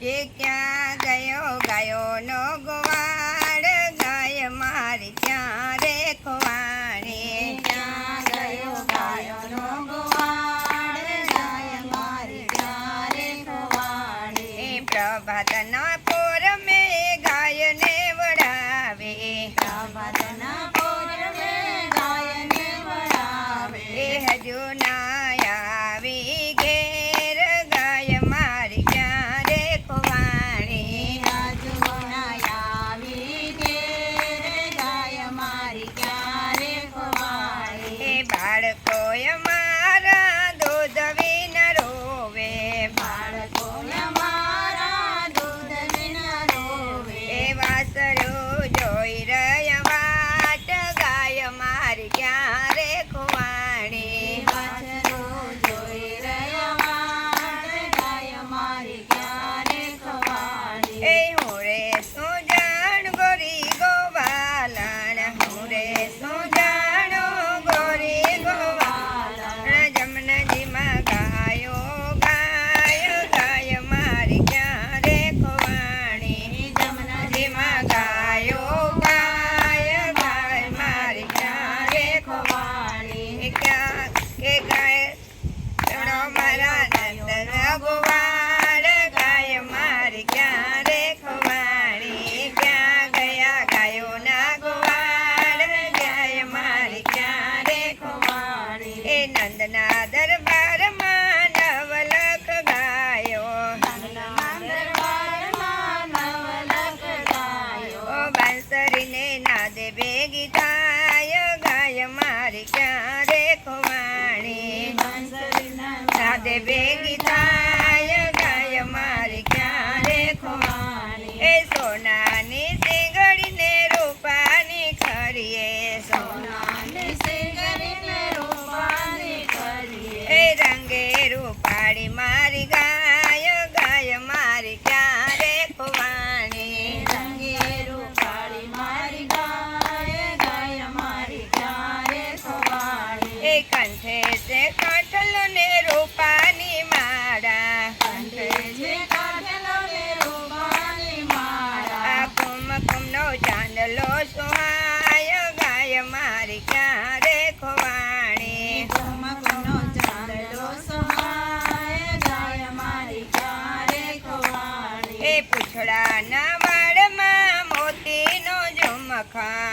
કે ક્યાં ગયો ગાયોનો ગોવાળ? ગાય મારી ક્યાં રે ખોવાણી ક્યાં ગયો ગાયોનો ગોવાળ? ગાય મારી ક્યારે ખવાડી? એ પ્રભાતના પોર મે ગાયને વડાવે પ્રભાતના ગાયને વળાવે. હજુ ના ખવાણી એ ગાય મારી ક્યાં રે ખવાણી એ પૂછડાના વાળમાં મોતીનો ઝુમખા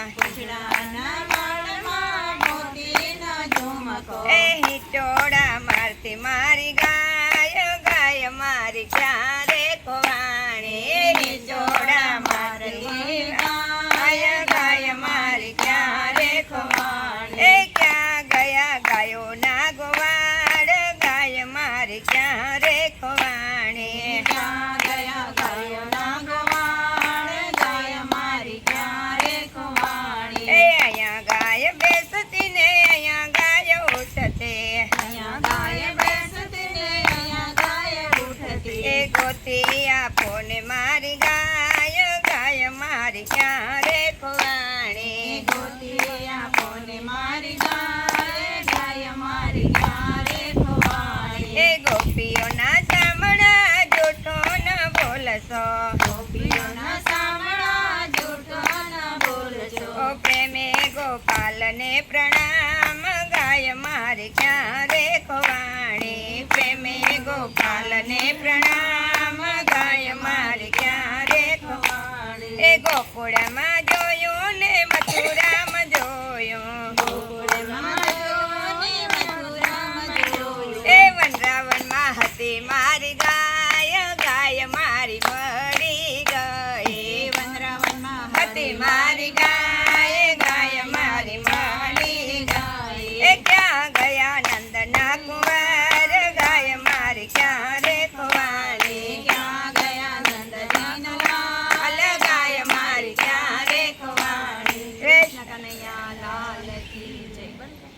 એ હિચોડા મારતી મારી મારી ક્યાં રે ખવાણી? એ અહીંયા ગાય બેસતી ને અહીંયા ગાય ઉઠતે. એ ગોતી આપો ને મારી ગાય ગાય મારી ક્યાં રે ખવાણી પ્રેમે ગોપાલને પ્રણામ, ગાય મારે ક્યાં રે ખવાણી? પ્રેમે ગોપાલને પ્રણામ, ગાય મારે ક્યાં રે ખવાણી? એ ગોકુળમાં જોયું